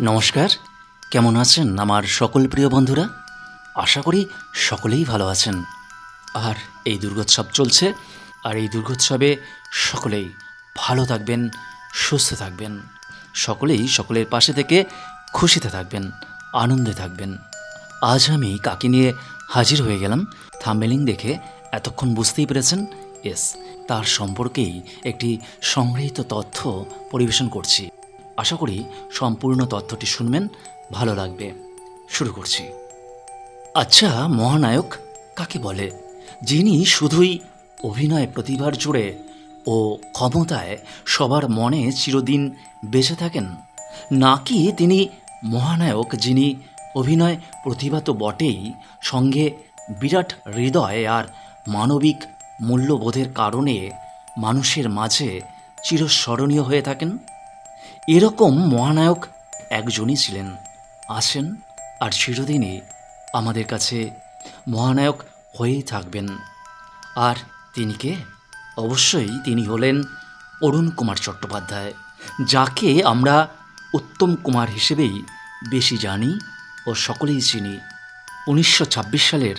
নমস্কার, কেমন আছেন আমার সকল প্রিয় বন্ধুরা? আশা করি সকলেই ভালো আছেন। আর এই দুর্গোৎসব চলছে, আর এই দুর্গোৎসবে সকলেই ভালো থাকবেন, সুস্থ থাকবেন। সকলেই সকলের পাশে থেকে খুশিতে থাকবেন, আনন্দে থাকবেন। আজ আমি কাকে নিয়ে হাজির হয়ে গেলাম। থাম্বেলিং দেখে এতক্ষণ বুঝতেই পেরেছেন? এস তার সম্পর্কেই একটি সংগৃহীত তথ্য পরিবেশন করছি। আশা করি সম্পূর্ণ তথ্যটি শুনবেন, ভালো লাগবে। শুরু করছি। আচ্ছা মহানায়ক, কাকে বলে? যিনি শুধুই অভিনয় প্রতিভার জুড়ে ও ক্ষমতায় সবার মনে চিরদিন বেঁচে থাকেন, নাকি তিনি মহানায়ক যিনি অভিনয় প্রতিভা তো বটেই, সঙ্গে বিরাট হৃদয় আর মানবিক মূল্যবোধের কারণে মানুষের মাঝে চিরস্মরণীয় হয়ে থাকেন? এরকম মহানায়ক একজনই ছিলেন। আসেন আর চিরদিনই আমাদের কাছে মহানায়ক হয়েই থাকবেন। আর তিনি কে? অবশ্যই তিনি হলেন অরুণ কুমার চট্টোপাধ্যায়, যাকে আমরা উত্তম কুমার হিসেবেই বেশি জানি ও সকলেই চিনি। উনিশশো ছাব্বিশ সালের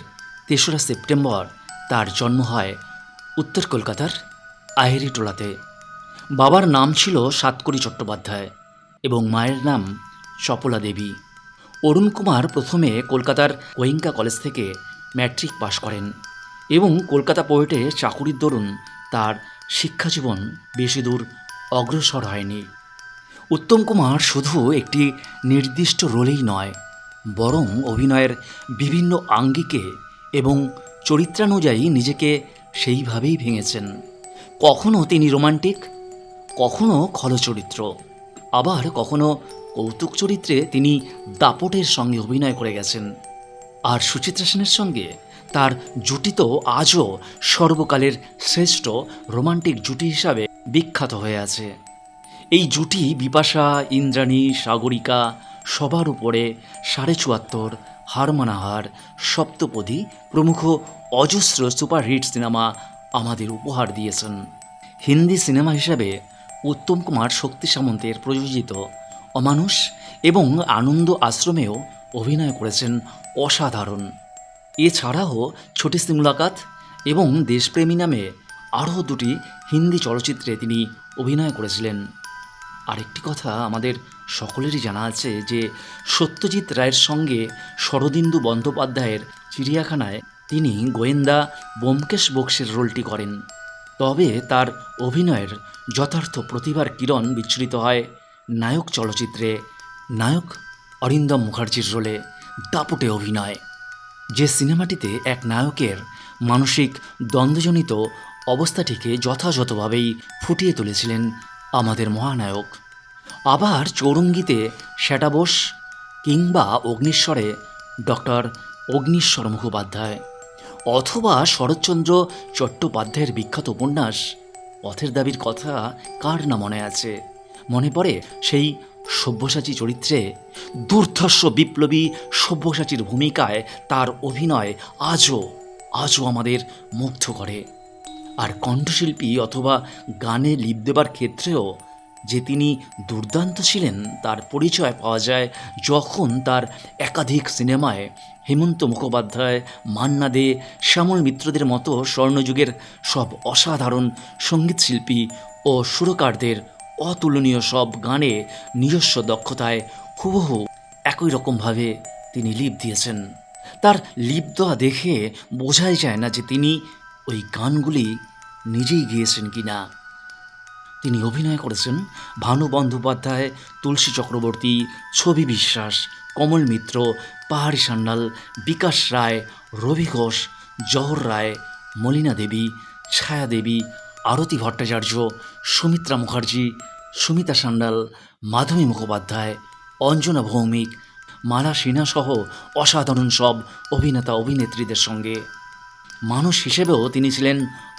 তেসরা সেপ্টেম্বর তার জন্ম হয় উত্তর কলকাতার আহেরিটোলাতে বাবার নাম ছিল সাতকড়ি চট্টোপাধ্যায় এবং মায়ের নাম সপলা দেবী। অরুণ কুমার প্রথমে কলকাতার গোয়েঙ্কা কলেজ থেকে ম্যাট্রিক পাশ করেন এবং কলকাতা পোয়েটে চাকুরির দরুন তার শিক্ষাজীবন বেশি দূর অগ্রসর হয়নি। উত্তম কুমার শুধু একটি নির্দিষ্ট রোলেই নয়, বরং অভিনয়ের বিভিন্ন আঙ্গিকে এবং চরিত্রানুযায়ী নিজেকে সেইভাবেই ভেঙেছেন। কখনও তিনি রোমান্টিক কখনো খলচরিত্র, আবার কখনো কৌতুক চরিত্রে তিনি দাপটের সঙ্গে অভিনয় করে গেছেন। আর সুচিত্রা সেনের সঙ্গে তার জুটি তো আজও সর্বকালের শ্রেষ্ঠ রোমান্টিক জুটি হিসাবে বিখ্যাত হয়ে আছে। এই জুটি বিপাশা, ইন্দ্রাণী, সাগরিকা সবার উপরে সাড়ে চুয়াত্তর, হারমানাহার, সপ্তপদী প্রমুখ অজস্র সুপারহিট সিনেমা আমাদের উপহার দিয়েছেন। হিন্দি সিনেমা হিসাবে উত্তম কুমার শক্তি সামন্তের প্রযোজিত অমানুষ এবং আনন্দ আশ্রমেও অভিনয় করেছেন অসাধারণ। এছাড়াও ছোটি সি মুলাকাত এবং দেশপ্রেমী নামে আরও দুটি হিন্দি চলচ্চিত্রে তিনি অভিনয় করেছিলেন। আরেকটি কথা আমাদের সকলেরই জানা আছে যে সত্যজিৎ রায়ের সঙ্গে শরদিন্দু বন্দ্যোপাধ্যায়ের চিড়িয়াখানায় তিনি গোয়েন্দা ব্যোমকেশ বক্সের রোলটি করেন। তবে তার অভিনয়ের যথার্থ প্রতিভার কিরণ বিচ্ছুরিত হয় নায়ক চলচ্চিত্রে। নায়ক অরিন্দম মুখার্জির রোলে দাপুটে অভিনয়। যে সিনেমাটিতে এক নায়কের মানসিক দ্বন্দ্বজনিত অবস্থাটিকে যথাযথভাবেই ফুটিয়ে তুলেছিলেন আমাদের মহানায়ক। আবার চৌরঙ্গিতে শ্যাটাবোস কিংবা অগ্নিশ্বরে ডক্টর অগ্নিশ্বর মুখোপাধ্যায়। অথবা শরৎচন্দ্র চট্টোপাধ্যায়ের বিখ্যাত উপন্যাস। পথের দাবির কথা কার না মনে আছে? মনে পড়ে সেই সব্যসাচী চরিত্রে দুর্ধর্ষ বিপ্লবী সব্যসাচীর ভূমিকায় তার অভিনয় আজও আজও আমাদের মুগ্ধ করে। আর কণ্ঠশিল্পী অথবা গানে লিপ দেবার ক্ষেত্রেও যে তিনি দুর্দান্ত ছিলেন, তার পরিচয় পাওয়া যায় যখন তার একাধিক সিনেমায় হেমন্ত মুখোপাধ্যায়, মান্না দে, শ্যামল মিত্রদের মতো স্বর্ণযুগের সব অসাধারণ সঙ্গীতশিল্পী ও সুরকারদের অতুলনীয় সব গানে নিজস্ব দক্ষতায় হুবহু একই রকমভাবে তিনি লিপ দিয়েছেন। তার লিপ দেওয়া দেখে বোঝাই যায় না যে তিনি ওই গানগুলি নিজেই গিয়েছেন কি না তিনি অভিনয় করেছেন ভানু বন্দ্যোপাধ্যায়, তুলসী চক্রবর্তী, ছবি বিশ্বাস, কমল মিত্র, পাহাড়ি সান্যাল, বিকাশ রায়, রবি ঘোষ, জহর রায়, মলিনা দেবী, ছায়া দেবী, আরতি ভট্টাচার্য, সুমিত্রা মুখার্জি, সুমিতা সান্যাল, মাধবী মুখোপাধ্যায়, অঞ্জনা ভৌমিক, মালা সিনহা সহ অসাধারণ সব অভিনেতা অভিনেত্রীদের সঙ্গে। মানুষ হিসেবেও তিনি ছিলেন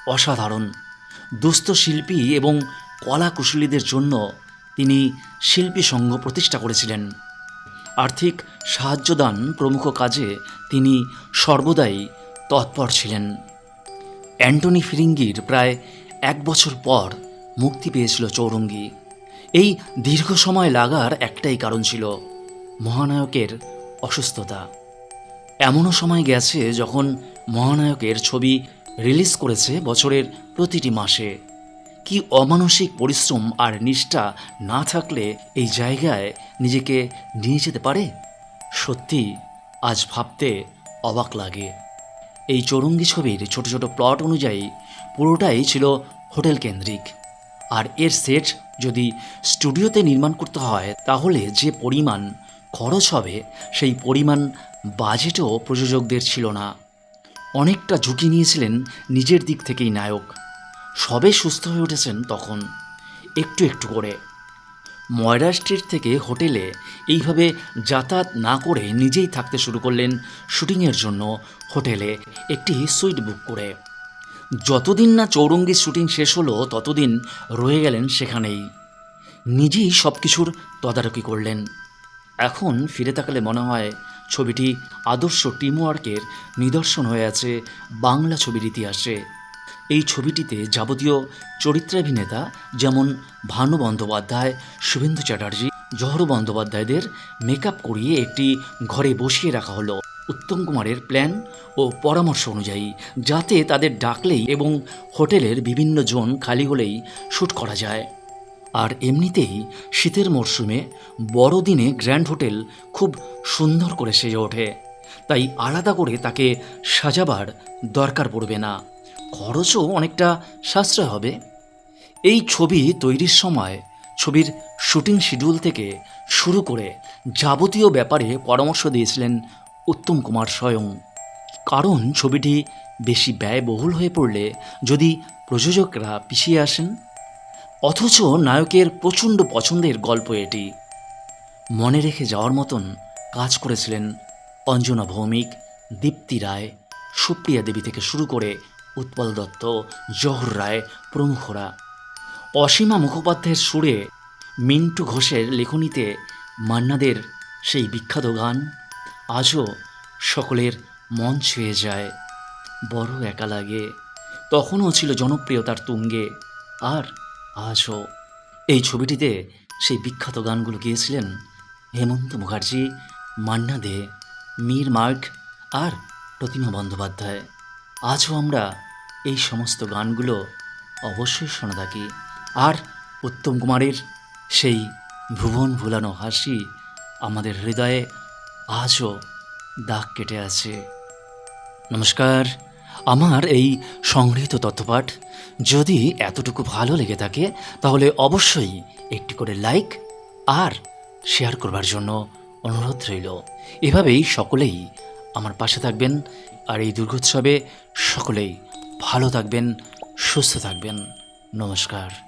অসাধারণ। দুস্থ শিল্পী এবং কলা কুশলীদের জন্য তিনি শিল্পী সংঘ প্রতিষ্ঠা করেছিলেন। আর্থিক সাহায্যদান প্রমুখ কাজে তিনি সর্বদাই তৎপর ছিলেন। অ্যান্টনি ফিরিঙ্গির প্রায় এক বছর পর মুক্তি পেয়েছিল চৌরঙ্গি। এই দীর্ঘ সময় লাগার একটাই কারণ ছিল মহানায়কের অসুস্থতা। এমনও সময় গেছে যখন মহানায়কের ছবি রিলিজ করেছে বছরের প্রতিটি মাসে। কি অমানসিক পরিশ্রম আর নিষ্ঠা না থাকলে এই জায়গায় নিজেকে নিয়ে যেতে পারে? সত্যি, আজ ভাবতে অবাক লাগে। এই চৌরঙ্গি ছবির ছোট ছোট প্লট অনুযায়ী পুরোটাই ছিল হোটেল কেন্দ্রিক। আর এর সেট যদি স্টুডিওতে নির্মাণ করতে হয়, তাহলে যে পরিমাণ খরচ হবে, সেই পরিমাণ বাজেটও প্রযোজকদের ছিল না। অনেকটা ঝুঁকি নিয়েছিলেন নিজের দিক থেকেই নায়ক। সবে সুস্থ হয়ে উঠেছেন তখন একটু একটু করে। ময়রা স্ট্রিট থেকে হোটেলে এইভাবে যাতায়াত না করে নিজেই থাকতে শুরু করলেন শুটিংয়ের জন্য হোটেলে একটি সুইট বুক করে। যতদিন না চৌরঙ্গির শুটিং শেষ হলো, ততদিন রয়ে গেলেন সেখানেই। নিজেই সব কিছুর তদারকি করলেন। এখন ফিরে তাকালে মনে হয় ছবিটি আদর্শ টিমওয়ার্কের নিদর্শন হয়ে আছে বাংলা ছবির ইতিহাসে। এই ছবিটিতে যাবতীয় চরিত্রাভিনেতা যেমন ভানু বন্দ্যোপাধ্যায়, শুভেন্দু চ্যাটার্জি, জহর বন্দ্যোপাধ্যায়দের মেকআপ করিয়ে একটি ঘরে বসিয়ে রাখা হলো। উত্তম কুমারের প্ল্যান ও পরামর্শ অনুযায়ী, যাতে তাদের ডাকলেই এবং হোটেলের বিভিন্ন জোন খালি হলেই শ্যুট করা যায়। আর এমনিতেই শীতের মরশুমে বড়দিনে গ্র্যান্ড হোটেল খুব সুন্দর করে সেজে ওঠে। তাই আলাদা করে তাকে সাজাবার দরকার পড়বে না। খরচও অনেকটা সাশ্রয় হবে। এই ছবি তৈরির সময় ছবির শুটিং শিডিউল থেকে শুরু করে যাবতীয় ব্যাপারে পরামর্শ দিয়েছিলেন উত্তম কুমার স্বয়ং। কারণ ছবিটি বেশি ব্যয়বহুল হয়ে পড়লে যদি প্রযোজকরা পিছিয়ে আসেন, অথচ নায়কের প্রচণ্ড পছন্দের গল্প এটি। মনে রেখে যাওয়ার মতন কাজ করেছিলেন অঞ্জনা ভৌমিক, দীপ্তি রায়, সুপ্রিয়া দেবী থেকে শুরু করে উৎপল দত্ত, জহর রায়, প্রমুখরা। অসীমা মুখোপাধ্যায়ের সুরে মিন্টু ঘোষের লেখনীতে মান্নাদের সেই বিখ্যাত গান আজও সকলের মন ছুঁয়ে যায়। বড় একা লাগে, তখনও ছিল জনপ্রিয়তার তুঙ্গে, আর আজও। এই ছবিটিতে সেই বিখ্যাত গানগুলো গিয়েছিলেন হেমন্ত মুখার্জি, মান্না দে, মীর মার্ক আর প্রতিমা বন্দ্যোপাধ্যায়। আজও আমরা এই সমস্ত গানগুলো অবশ্যই শোনা থাকি। আর উত্তম কুমারের সেই ভুবন ভুলানো হাসি আমাদের হৃদয়ে আজও দাগ কেটে আছে। নমস্কার। আমার এই সংগৃহীত তথ্যপাঠ যদি এতটুকু ভালো লেগে থাকে, তাহলে অবশ্যই একটি করে লাইক আর শেয়ার করবার জন্য অনুরোধ রইল। এভাবেই সকলেই আমার পাশে থাকবেন। আর এই দুর্গোৎসবে সকলেই ভালো থাকবেন সুস্থ থাকবেন। নমস্কার।